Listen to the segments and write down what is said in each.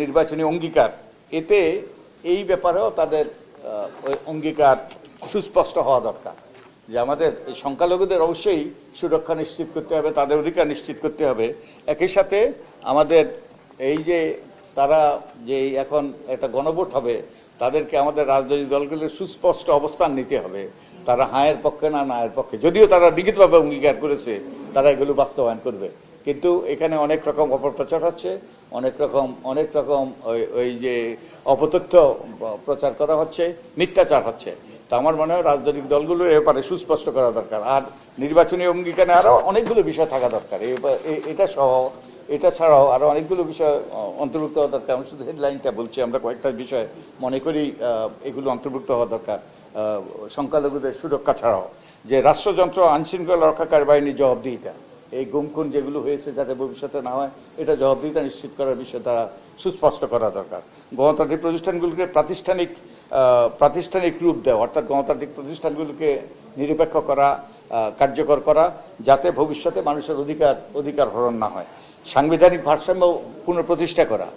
নির্বাচনী অঙ্গীকার। এতে এই ব্যাপারেও তাদের ওই অঙ্গীকার সুস্পষ্ট হওয়া দরকার। যে আমাদের এই সংখ্যালঘুদের অবশ্যই সুরক্ষা নিশ্চিত করতে হবে, তাদের অধিকার নিশ্চিত করতে হবে। একই সাথে আমাদের এই যে তারা যে এখন একটা গণভোট হবে, তাদেরকে আমাদের রাজনৈতিক দলগুলোর সুস্পষ্ট অবস্থান নিতে হবে। তারা হায়ের পক্ষে না নায়ের পক্ষে। যদিও তারা লিখিতভাবে অঙ্গীকার করেছে, তারা এগুলো বাস্তবায়ন করবে। কিন্তু এখানে অনেক রকম অপপ্রচার হচ্ছে, অনেক রকম অনেক রকম ওই ওই যে অপতথ্য প্রচার করা হচ্ছে, মিথ্যাচার হচ্ছে। তো আমার মনে হয় রাজনৈতিক দলগুলো এ ব্যাপারে সুস্পষ্ট করা দরকার। আর নির্বাচনী অঙ্গীকারে আরও অনেকগুলো বিষয় থাকা দরকার। এটা সহ, এটা ছাড়াও আরও অনেকগুলো বিষয় অন্তর্ভুক্ত হওয়া দরকার। আমি শুধু হেডলাইনটা বলছি, আমরা কয়েকটা বিষয় মনে করি এগুলো অন্তর্ভুক্ত হওয়া দরকার সংখ্যালঘুদের সুরক্ষা ছাড়াও। যে রাষ্ট্রযন্ত্র আইনশৃঙ্খলা রক্ষাকারী বাহিনী জবাবদিহিতা এই গুমখুন যেগুলো হয়েছে যাতে ভবিষ্যতে না হয়, এটা জবাবদিহিতা নিশ্চিত করার বিষয়ে তারা সুস্পষ্ট করা দরকার। গণতান্ত্রিক প্রতিষ্ঠানগুলোকে প্রাতিষ্ঠানিক প্রাতিষ্ঠানিক রূপ দেওয়া, অর্থাৎ গণতান্ত্রিক প্রতিষ্ঠানগুলোকে নিরপেক্ষ করা কার্যকর করা, যাতে ভবিষ্যতে মানুষের অধিকার অধিকার হরণ না হয়। সাংবিধানিক ভারসাম্য পুনঃপ্রতিষ্ঠা করা।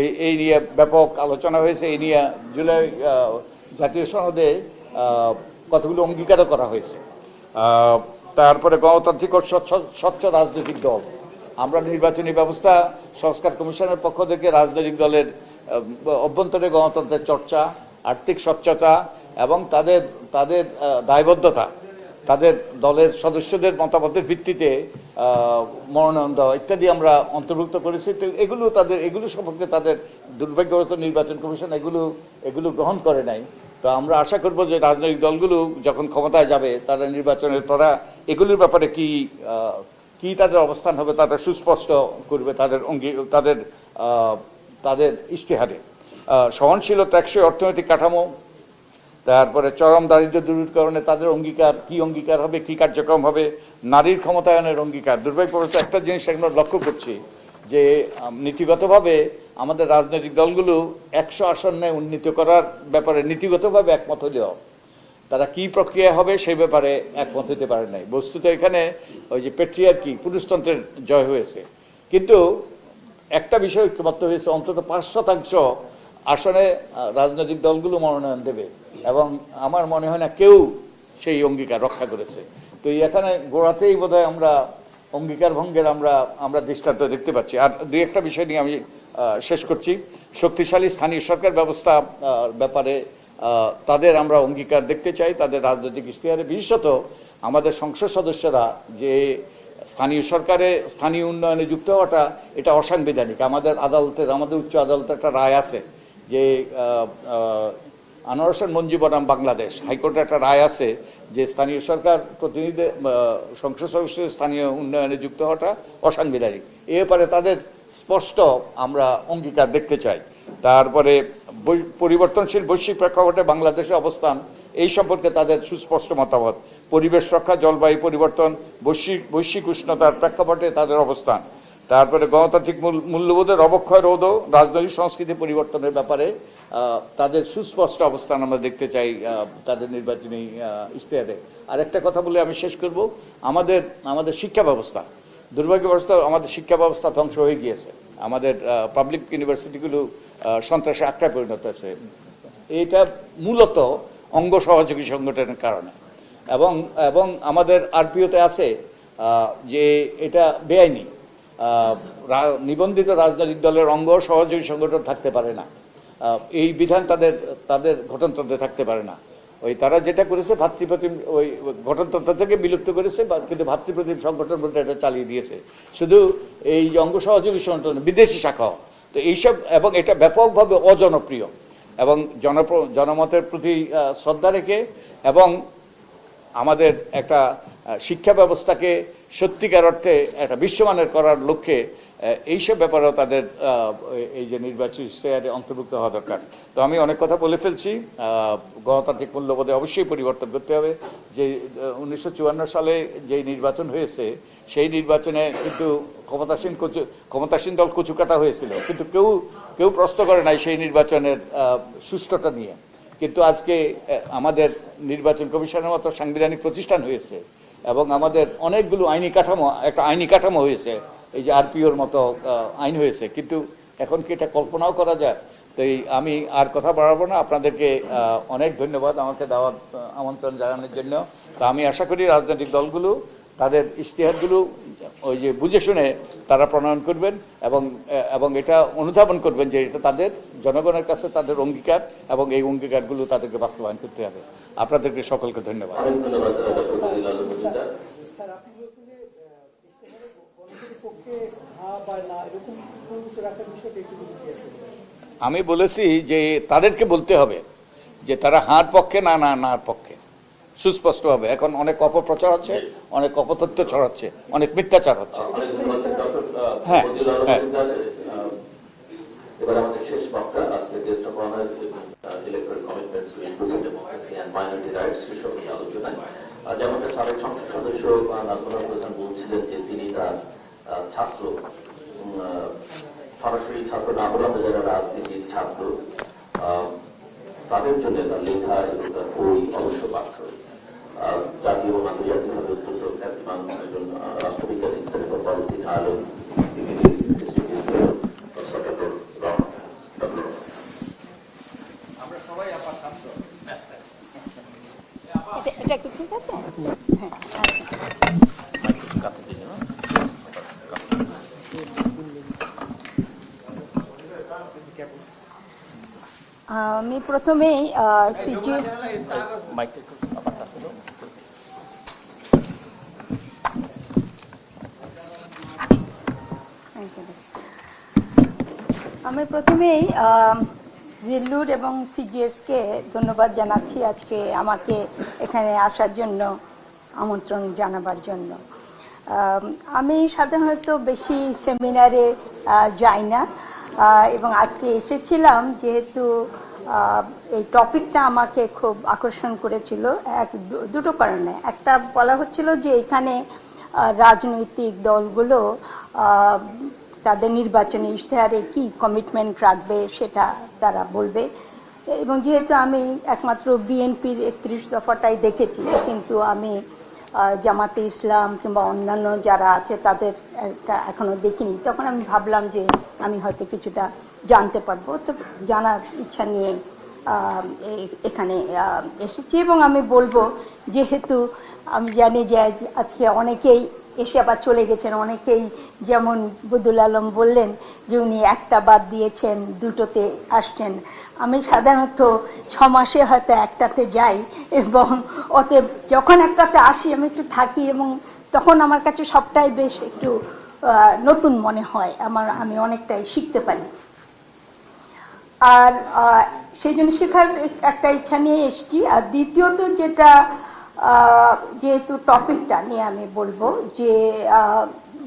এই এই নিয়ে ব্যাপক আলোচনা হয়েছে, এই নিয়ে জুলাই জাতীয় সনদে কতগুলো অঙ্গীকারও করা হয়েছে। তারপরে গণতান্ত্রিক ও স্বচ্ছ রাজনৈতিক দল। আমরা নির্বাচনী ব্যবস্থা, সংস্কার কমিশনের পক্ষ থেকে রাজনৈতিক দলের অভ্যন্তরে গণতন্ত্রের চর্চা, আর্থিক স্বচ্ছতা এবং তাদের তাদের দায়বদ্ধতা, তাদের দলের সদস্যদের মতামতের ভিত্তিতে মনোনয়ন দেওয়া ইত্যাদি আমরা অন্তর্ভুক্ত করেছি। তো এগুলো তাদের, এগুলো সম্পর্কে তাদের দুর্ভাগ্যবশত নির্বাচন কমিশন এগুলো এগুলো গ্রহণ করে নাই। তো আমরা আশা করব যে রাজনৈতিক দলগুলো যখন ক্ষমতায় যাবে, তারা নির্বাচনের, তারা এগুলির ব্যাপারে কি কি তাদের অবস্থান হবে তারা সুস্পষ্ট করবে তাদের অঙ্গী, তাদের তাদের ইশতেহারে। সহনশীল ও টেকসই অর্থনৈতিক কাঠামো, তারপরে চরম দারিদ্র দূরীকরণে তাদের অঙ্গীকার, কি অঙ্গীকার হবে, কি কার্যক্রম হবে, নারীর ক্ষমতায়নের অঙ্গীকার, দুর্ভাগ্যবশত একটা জিনিস আমরা লক্ষ্য করছি যে নীতিগতভাবে আমাদের রাজনৈতিক দলগুলো একশো আসনে উন্নীত করার ব্যাপারে নীতিগতভাবে একমত হলেও তারা কি প্রক্রিয়া হবে সেই ব্যাপারে একমত হতে পারে নাই। বস্তুত এখানে ওই যে পেট্রিয়ার কি পুরুষতন্ত্রের জয় হয়েছে। কিন্তু একটা বিষয় ঐক্যমত্য হয়েছে, অন্তত পাঁচ শতাংশ আসনে রাজনৈতিক দলগুলো মনোনয়ন দেবে এবং আমার মনে হয় না কেউ সেই অঙ্গীকার রক্ষা করেছে। তো এখানে গোড়াতেই বোধহয় আমরা অঙ্গীকার ভঙ্গের আমরা আমরা দৃষ্টান্ত দেখতে পাচ্ছি। আর দুই একটা বিষয় নিয়ে আমি শেষ করছি। শক্তিশালী স্থানীয় সরকার ব্যবস্থা ব্যাপারে তাদের আমরা অঙ্গীকার দেখতে চাই। তাদের রাজনৈতিক ইশতেহারে, বিশেষত আমাদের সংসদ সদস্যরা যে স্থানীয় সরকারে স্থানীয় উন্নয়নে যুক্ত হওয়াটা, এটা অসাংবিধানিক। আমাদের আদালতের আমাদের উচ্চ আদালতের একটা রায় আছে যে আনোয়ার হোসেন মঞ্জু বনাম বাংলাদেশ। হাইকোর্টের একটা রায় আছে যে স্থানীয় সরকার প্রতিনিধি সংসদ সদস্যের স্থানীয় উন্নয়নে যুক্ত হওয়াটা অসাংবিধানিক। এ ব্যাপারে তাদের স্পষ্ট আমরা অঙ্গীকার দেখতে চাই। তারপরে পরিবর্তনশীল বৈশ্বিক প্রেক্ষাপটে বাংলাদেশের অবস্থান, এই সম্পর্কে তাদের সুস্পষ্ট মতামত। পরিবেশ রক্ষা, জলবায়ু পরিবর্তন, বৈশ্বিক বৈশ্বিক উষ্ণতার প্রেক্ষাপটে তাদের অবস্থান। তারপরে গণতান্ত্রিক মূল- মূল্যবোধের অবক্ষয় রোধ ও রাজনৈতিক সংস্কৃতি পরিবর্তনের ব্যাপারে তাদের সুস্পষ্ট অবস্থান আমরা দেখতে চাই তাদের নির্বাচনী ইশতেহারে। আর একটা কথা বলে আমি শেষ করব। আমাদের আমাদের শিক্ষা ব্যবস্থা। দুর্ভাগ্যবশত আমাদের শিক্ষা ব্যবস্থা ধ্বংস হয়ে গিয়েছে। আমাদের পাবলিক ইউনিভার্সিটিগুলো সন্ত্রাসে আটকায় পরিণত হয়েছে। এটা মূলত অঙ্গ সহযোগী সংগঠনের কারণে। এবং এবং আমাদের আরপিওতে আছে যে এটা বেআইনি। নিবন্ধিত রাজনৈতিক দলের অঙ্গ সহযোগী সংগঠন থাকতে পারে না। এই বিধান তাদের তাদের গঠনতন্ত্রে থাকতে পারে না। ওই তারা যেটা করেছে, ভাতৃপ্রতিম ওই গঠনতন্ত্র থেকে বিলুপ্ত করেছে, বা কিন্তু ভাতৃপ্রতিম সংগঠন বলতে এটা চালিয়ে দিয়েছে। শুধু এই অঙ্গ সহযোগী সংগঠন, বিদেশি শাখা। তো এইসব, এবং এটা ব্যাপকভাবে অজনপ্রিয়। এবং জনপ্র, জনমতের প্রতি শ্রদ্ধা রেখে, এবং আমাদের একটা শিক্ষা ব্যবস্থাকে সত্যিকার অর্থে একটা বিশ্বমানের করার লক্ষ্যে এইসব ব্যাপারেও তাদের এই যে নির্বাচনী ইশতেহারে অন্তর্ভুক্ত হওয়া দরকার। তো আমি অনেক কথা বলে ফেলছি। গণতান্ত্রিক মূল্যবোধে অবশ্যই পরিবর্তন করতে হবে। যে উনিশশো চুয়ান্ন সালে যেই নির্বাচন হয়েছে, সেই নির্বাচনে কিন্তু ক্ষমতাসীন কচু, ক্ষমতাসীন দল কচুকাটা হয়েছিল। কিন্তু কেউ কেউ প্রশ্ন করে নাই সেই নির্বাচনের সুষ্ঠুতা নিয়ে। কিন্তু আজকে আমাদের নির্বাচন কমিশনের মতো সাংবিধানিক প্রতিষ্ঠান হয়েছে এবং আমাদের অনেকগুলো আইনি কাঠামো, একটা আইনি কাঠামো হয়েছে। এই যে আরপিওর মতো আইন হয়েছে। কিন্তু এখন কি এটা কল্পনাও করা যায়? তো এই আমি আর কথা বাড়াবো না। আপনাদেরকে অনেক ধন্যবাদ আমাকে দাওয়াত আমন্ত্রণ জানানোর জন্য। তো আমি আশা করি রাজনৈতিক দলগুলো, তাদের ইশতেহারগুলো ওই যে বুঝে শুনে তারা প্রণয়ন করবেন এবং এবং এটা অনুধাবন করবেন যে এটা তাদের, জনগণের কাছে তাদের অঙ্গীকার এবং এই অঙ্গীকারগুলো তাদেরকে বাস্তবায়ন করতে হবে। আপনাদেরকে সকলকে ধন্যবাদ অনেক ধন্যবাদ ডক্টর ফজলিল আলম মজুমদার স্যার আপনি বলছেন যে আহ, ইশতেহারে গণতন্ত্রের পক্ষে না এরকম আমি বলেছি যে তাদেরকে বলতে হবে যে তারা হার পক্ষে না না নার পক্ষে। সুস্পষ্ট হবে এখন অনেক অপপ্রচার হচ্ছে অনেক অপতথ্য ছড়াচ্ছে অনেক মিথ্যাচার হচ্ছে। হ্যাঁ, হ্যাঁ। এবার আমাদের শেষ বক্তা আজকে guest of honour electoral commitments to inclusive democracy and minority rights সেসব নিয়ে আলোচনায়। যেমনটা সাবেক সংসদ সদস্য নাজমুল প্রধান বলছিলেন যে তিনি তার ছাত্র সরাসরি ছাত্র না যারা রাজনীতির ছাত্র। তাদের জন্য তার লেখা এবং তার বই অবশ্য আহ, জাতীয় এবং আন্তর্জাতিকভাবে অত্যন্ত খ্যাতিমান একজন রাষ্ট্রবিজ্ঞানী policy Ireland civil institute professor doctor Rahman doctor আমরা সবাই আপার ছাত্র এটা এটা কি ঠিক আছে হ্যাঁ আমি প্রথমেই আমি প্রথমেই জিল্লুর এবং সিজিএসকে ধন্যবাদ জানাচ্ছি আজকে আমাকে এখানে আসার জন্য, আমন্ত্রণ জানাবার জন্য। আমি সাধারণত বেশি সেমিনারে যাই না। এবং আজকে এসেছিলাম যেহেতু এই টপিকটা আমাকে খুব আকর্ষণ করেছিল এক দুটো কারণে। একটা বলা হচ্ছিল যে এখানে রাজনৈতিক দলগুলো তাদের নির্বাচনী ইশতেহারে কি কমিটমেন্ট রাখবে সেটা তারা বলবে। এবং যেহেতু আমি একমাত্র বিএনপির একত্রিশ দফাটাই দেখেছি, কিন্তু আমি জামাতে ইসলাম কিংবা অন্যান্য যারা আছে, তাদের একটা এখনও দেখিনি। তখন আমি ভাবলাম যে আমি হয়তো কিছুটা জানতে পারব। তো জানার ইচ্ছা নিয়ে এখানে এসেছি এবং আমি বলব, যেহেতু আমি জানি যে আজকে অনেকেই এসে আবার চলে গেছেন অনেকেই। যেমন বদুল আলম বললেন যে উনি একটা বাদ দিয়েছেন, দুটোতে আসছেন। আমি সাধারণত ছ মাসে হয়তো একটাতে যাই এবং অতএব যখন একটাতে আসি আমি একটু থাকি এবং তখন আমার কাছে সবটাই বেশ একটু নতুন মনে হয়। আমার, আমি অনেকটাই শিখতে পারি। আর সেই জন্য শেখার একটা ইচ্ছা নিয়ে এসেছি। আর দ্বিতীয়ত যেটা যেহেতু টপিকটা নিয়ে আমি বলব যে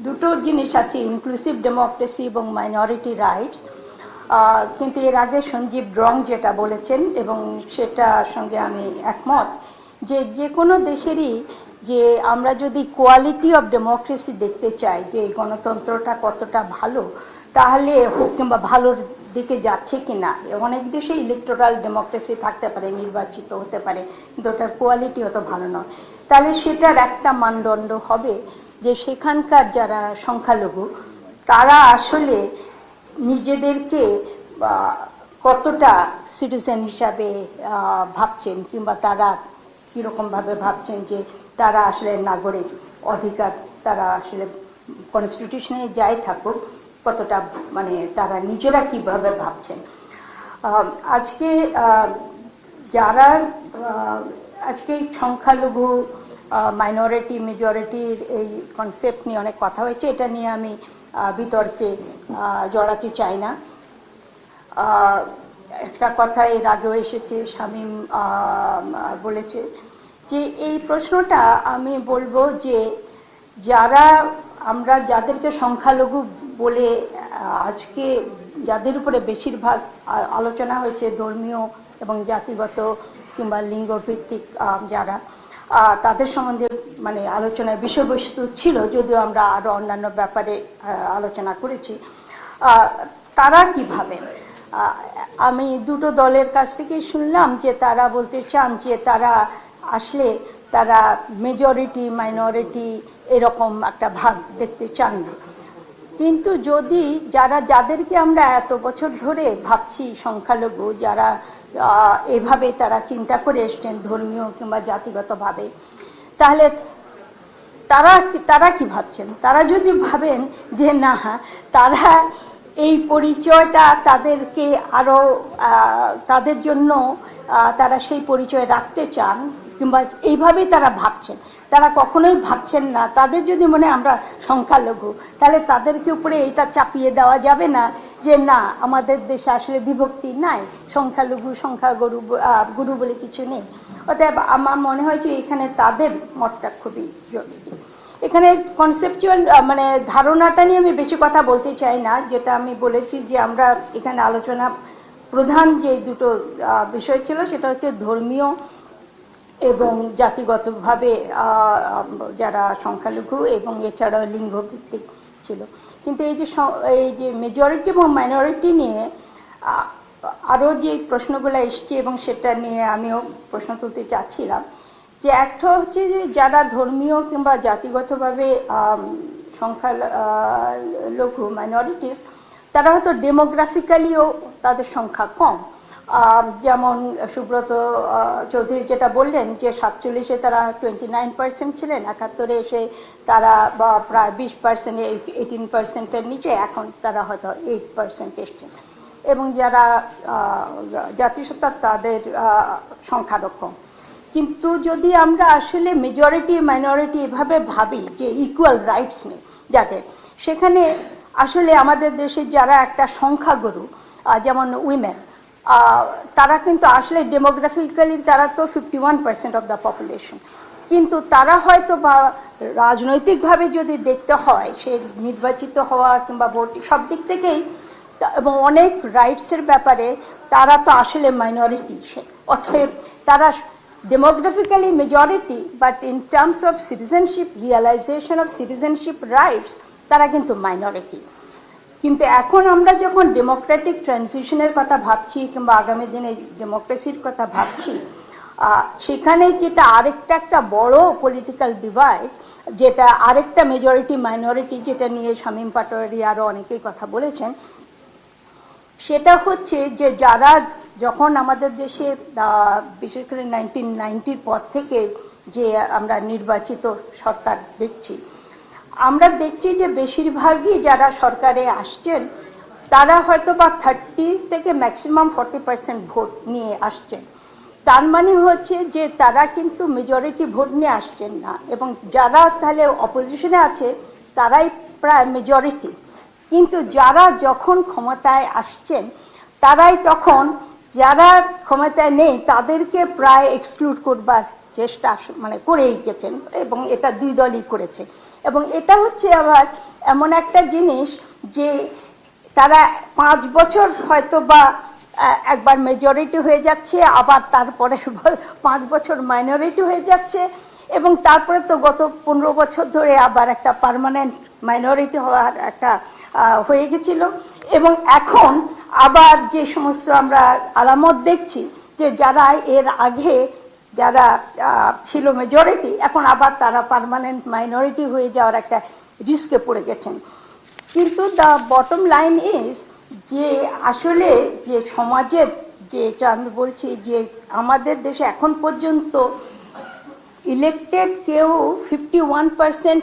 দুটো জিনিস আছে ইনক্লুসিভ ডেমোক্রেসি এবং মাইনরিটি রাইটস কিন্তু এর আগে সঞ্জীব রং যেটা বলেছেন এবং সেটার সঙ্গে আমি একমত যে যে কোনো দেশেরই যে, আমরা যদি কোয়ালিটি অফ ডেমোক্রেসি দেখতে চাই যে গণতন্ত্রটা কতটা ভালো, তাহলে হোক কিংবা ভালোর দিকে যাচ্ছে কি না অনেক দেশে ইলেকটোরাল ডেমোক্রেসি থাকতে পারে, নির্বাচিত হতে পারে, কিন্তু ওটার কোয়ালিটি অত ভালো নয়। তাহলে সেটার একটা মানদণ্ড হবে যে সেখানকার যারা সংখ্যালঘু, তারা আসলে নিজেদেরকে কতটা সিটিজেন হিসাবে ভাবছেন কিংবা তারা কীরকমভাবে ভাবছেন যে তারা আসলে নাগরিক অধিকার, তারা আসলে কনস্টিটিউশনে যাই থাকুক কতটা মানে তারা নিজেরা কীভাবে ভাবছেন। আজকে যারা আজকে সংখ্যালঘু মাইনরিটি মেজরিটির এই কনসেপ্ট নিয়ে অনেক কথা হয়েছে, এটা নিয়ে আমি বিতর্কে জড়াতে চাই না। একটা কথা এর আগেও এসেছে, শামীম বলেছে যে এই প্রশ্নটা আমি বলব যে যারা, আমরা যাদেরকে সংখ্যালঘু বলে আজকে যাদের উপরে বেশিরভাগ আলোচনা হয়েছে ধর্মীয় এবং জাতিগত কিংবা লিঙ্গভিত্তিক যারা তাদের সম্বন্ধে মানে আলোচনায় বিষয়বস্তু ছিল, যদিও আমরা আরও অন্যান্য ব্যাপারে আলোচনা করেছি। তারা কি ভাবেন আমি দুটো দলের কাছ থেকে শুনলাম যে তারা বলতে চান যে তারা আসলে তারা মেজরিটি মাইনরিটি এরকম একটা ভাগ দেখতে চান না। কিন্তু যদি যারা, যাদেরকে আমরা এত বছর ধরে ভাবছি সংখ্যালঘু, যারা এভাবে তারা চিন্তা করে এসছেন ধর্মীয় কিংবা জাতিগতভাবে, তাহলে তারা তারা কি ভাবছেন? তারা যদি ভাবেন যে না, তারা এই পরিচয়টা তাদেরকে আরও তাদের জন্য তারা সেই পরিচয় রাখতে চান কিংবা এইভাবেই তারা ভাবছেন। তারা কখনোই ভাবছেন না তাদের যদি মনে আমরা সংখ্যালঘু তাহলে তাদেরকে উপরে এটা চাপিয়ে দেওয়া যাবে না যে না আমাদের দেশে আসলে বিভক্তি নাই সংখ্যালঘু সংখ্যাগুরু ব- আহ, গুরু বলে কিছু নেই। অতএব আমার মনে হয় যে এখানে তাদের মতটা খুবই জরুরি। এখানে কনসেপচুয়াল মানে ধারণাটা নিয়ে আমি বেশি কথা বলতে চাই না যেটা আমি বলেছি যে আমরা এখানে আলোচনা প্রধান যে দুটো বিষয় ছিল সেটা হচ্ছে ধর্মীয় এবং জাতিগতভাবে যারা সংখ্যালঘু এবং এছাড়াও লিঙ্গভিত্তিক ছিল। কিন্তু এই যে এই যে মেজরিটি এবং মাইনরিটি নিয়ে আরও যে প্রশ্নগুলো এসছে এবং সেটা নিয়ে আমিও প্রশ্ন তুলতে চাচ্ছিলাম, যে একটা হচ্ছে যে যারা ধর্মীয় কিংবা জাতিগতভাবে সংখ্যা লঘু মাইনরিটিস তারা হয়তো ডেমোগ্রাফিক্যালিও তাদের সংখ্যা কম। যেমন সুব্রত চৌধুরী যেটা বললেন যে সাতচল্লিশে তারা টোয়েন্টি নাইন পার্সেন্ট ছিলেন একাত্তরে এসে তারা বা প্রায় বিশ পার্সেন্ট এইটিন পার্সেন্টের নিচে এখন তারা হয়তো এইট পার্সেন্ট এসছেন। এবং যারা আহ, জাতিসত্তা তাদের সংখ্যারও কম কিন্তু যদি আমরা আসলে মেজরিটি মাইনরিটি এভাবে ভাবি যে ইকুয়াল রাইটস নেই যাদের সেখানে আসলে আমাদের দেশে যারা একটা সংখ্যাগুরু যেমন উইমেন তারা কিন্তু আসলে ডেমোগ্রাফিক্যালি তারা তো fifty one percent of the population কিন্তু তারা হয়তো বা রাজনৈতিকভাবে যদি দেখতে হয়, সে নির্বাচিত হওয়া কিংবা ভোট, সব দিক থেকেই এবং অনেক রাইটসের ব্যাপারে তারা তো আসলে মাইনরিটি অতএব তারা demographically majority but in terms of citizenship realization of citizenship rights তারা কিন্তু মাইনরিটি কিন্তু এখন আমরা যখন ডেমোক্রেটিক ট্রানজিশনের কথা ভাবছি কিংবা আগামী দিনে ডেমোক্রেসির কথা ভাবছি সেখানে যেটা আরেকটা একটা বড় পলিটিক্যাল ডিভাইড যেটা আরেকটা মেজরিটি মাইনরিটি যেটা নিয়ে শামীম পাটোয়ারি আরও অনেকেই কথা বলেছেন, সেটা হচ্ছে যে যারা যখন আমাদের দেশে বিশেষ করে নাইনটিন নাইনটির পর থেকে যে আমরা নির্বাচিত সরকার দেখছি আমরা দেখছি যে বেশিরভাগই যারা সরকারে আসছেন, তারা হয়তো বা থার্টি থেকে ম্যাক্সিমাম ফর্টি পার্সেন্ট ভোট নিয়ে আসছেন। তার মানে হচ্ছে যে তারা কিন্তু মেজরিটি ভোট নিয়ে আসছেন না এবং যারা তাহলে অপোজিশনে আছে, তারাই প্রায় মেজরিটি কিন্তু যারা যখন ক্ষমতায় আসছেন, তারাই তখন যারা ক্ষমতায় নেই, তাদেরকে প্রায় এক্সক্লুড করবার চেষ্টা মানে করেই গেছেন এবং এটা দুই দলই করেছে। এবং এটা হচ্ছে আবার এমন একটা জিনিস যে তারা পাঁচ বছর হয়তো বা একবার মেজরিটি হয়ে যাচ্ছে, আবার তারপরে পাঁচ বছর মাইনরিটি হয়ে যাচ্ছে এবং তারপরে তো গত পনেরো বছর ধরে আবার একটা পার্মানেন্ট মাইনরিটি হওয়ার একটা হয়ে গেছিল। এবং এখন আবার যে সমস্ত আমরা আলামত দেখছি যে যারা এর আগে যারা ছিল মেজরিটি এখন আবার তারা পার্মানেন্ট মাইনরিটি হয়ে যাওয়ার একটা রিস্কে পড়ে গেছেন। কিন্তু দ্য বটম লাইন ইজ যে আসলে যে সমাজের যেটা আমি বলছি যে আমাদের দেশে এখন পর্যন্ত ইলেক্টেড কেউ fifty one percent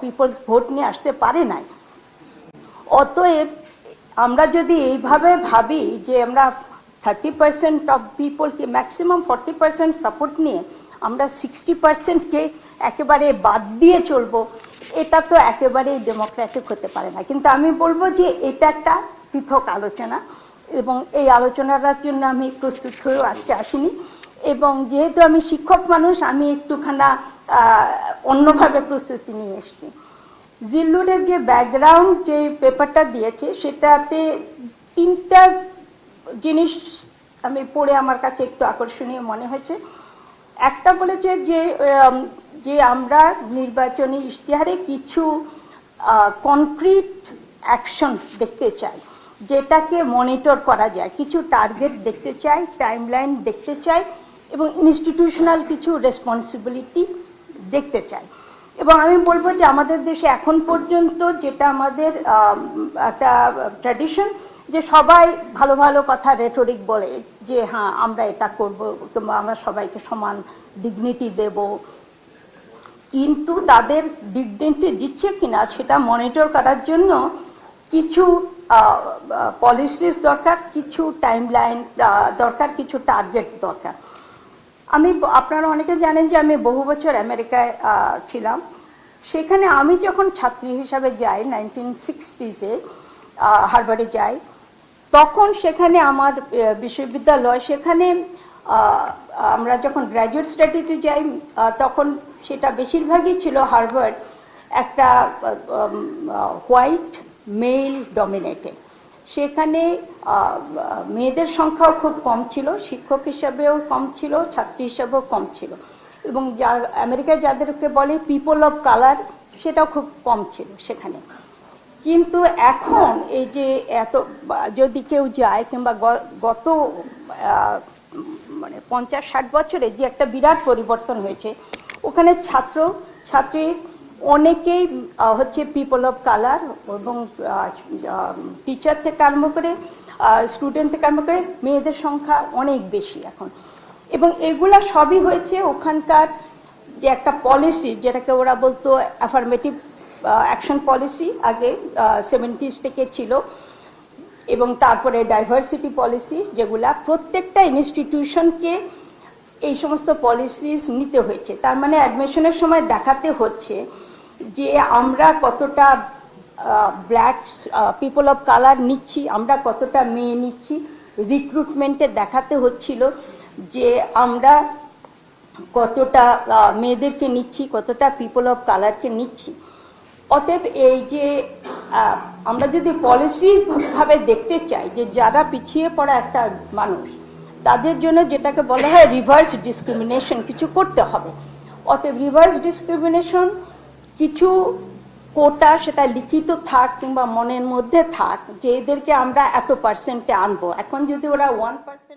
people's vote নিয়ে আসতে পারে নাই। অতএব আমরা যদি এইভাবে ভাবি যে আমরা থার্টি পার্সেন্ট অফ পিপলকে ম্যাক্সিমাম ফর্টি পার্সেন্ট সাপোর্ট নিয়ে আমরা সিক্সটি পার্সেন্টকে একেবারে বাদ দিয়ে চলবো এটা তো একেবারেই ডেমোক্রেটিক হতে পারে না কিন্তু আমি বলব যে এটা একটা পৃথক আলোচনা এবং এই আলোচনাটার জন্য আমি প্রস্তুত হয়েও আজকে আসিনি এবং যেহেতু আমি শিক্ষক মানুষ আমি একটুখানা অন্যভাবে প্রস্তুতি নিয়ে এসেছি জিল্লুরের যে ব্যাকগ্রাউন্ড যে পেপারটা দিয়েছে সেটাতে তিনটা জিনিস আমি পড়ে আমার কাছে একটু আকর্ষণীয় মনে হয়েছে। একটা বলেছে যে যে আমরা নির্বাচনী ইশতেহারে কিছু কনক্রিট অ্যাকশন দেখতে চাই, যেটাকে মনিটর করা যায়, কিছু টার্গেট দেখতে চাই টাইমলাইন দেখতে চাই এবং ইনস্টিটিউশনাল কিছু রেসপন্সিবিলিটি দেখতে চাই। এবং আমি বলব যে আমাদের দেশে এখন পর্যন্ত যেটা আমাদের একটা ট্র্যাডিশন যে সবাই ভালো ভালো কথা রেটরিক বলে যে হ্যাঁ আমরা এটা করব কিংবা আমরা সবাইকে সমান ডিগনিটি দেব। কিন্তু তাদের ডিগনিটি দিচ্ছে কিনা সেটা মনিটর করার জন্য কিছু পলিসিস দরকার, কিছু টাইমলাইন দরকার, কিছু টার্গেট দরকার। আমি, আপনারা অনেকে জানেন যে আমি বহু বছর আমেরিকায় ছিলাম। সেখানে আমি যখন ছাত্রী হিসাবে যাই নাইনটিন সিক্সটিসে হারবারে যাই তখন সেখানে আমার বিশ্ববিদ্যালয়, সেখানে আমরা যখন গ্র্যাজুয়েট স্টাডিতে যাই তখন সেটা বেশিরভাগই ছিল হার্ভার্ড একটা হোয়াইট মেল ডমিনেটেড সেখানে মেয়েদের সংখ্যাও খুব কম ছিল, শিক্ষক হিসাবেও কম ছিল, ছাত্রী হিসাবেও কম ছিল। এবং যা, আমেরিকায় যাদেরকে বলে পিপল অফ কালার সেটাও খুব কম ছিল সেখানে। কিন্তু এখন এই যে এত যদি কেউ যায় কিংবা গত মানে পঞ্চাশ ষাট বছরে যে একটা বিরাট পরিবর্তন হয়েছে, ওখানে ছাত্র ছাত্রীর অনেকেই হচ্ছে পিপল অফ কালার এবং টিচার থেকে আরম্ভ করে স্টুডেন্ট থেকে আরম্ভ করে মেয়েদের সংখ্যা অনেক বেশি এখন। এবং এগুলা সবই হয়েছে ওখানকার যে একটা পলিসি যেটাকে ওরা বলতো অ্যাফার্মেটিভ অ্যাকশন পলিসি আগে সেভেন্টিস থেকে ছিল। এবং তারপরে ডাইভার্সিটি পলিসি যেগুলা প্রত্যেকটা ইনস্টিটিউশনকে এই সমস্ত পলিসিস নিতে হয়েছে। তার মানে অ্যাডমিশনের সময় দেখাতে হচ্ছে যে আমরা কতটা ব্ল্যাক পিপল অফ কালার নিচ্ছি, আমরা কতটা মেয়ে নিচ্ছি। রিক্রুটমেন্টে দেখাতে হচ্ছিল যে আমরা কতটা মেয়েদেরকে নিচ্ছি, কতটা পিপল অফ কালারকে নিচ্ছি। অতএব এই যে আমরা যদি পলিসি ভাবে দেখতে চাই যে যারা পিছিয়ে পড়া একটা মানুষ, তাদের জন্য যেটাকে বলা হয় রিভার্স ডিসক্রিমিনেশন কিছু করতে হবে। অতএব রিভার্স ডিসক্রিমিনেশন কিছু কোটা সেটা লিখিত থাক কিংবা মনের মধ্যে থাক, যে এদেরকে আমরা এত পার্সেন্টে আনব। এখন যদি ওরা ওয়ান পার্সেন্ট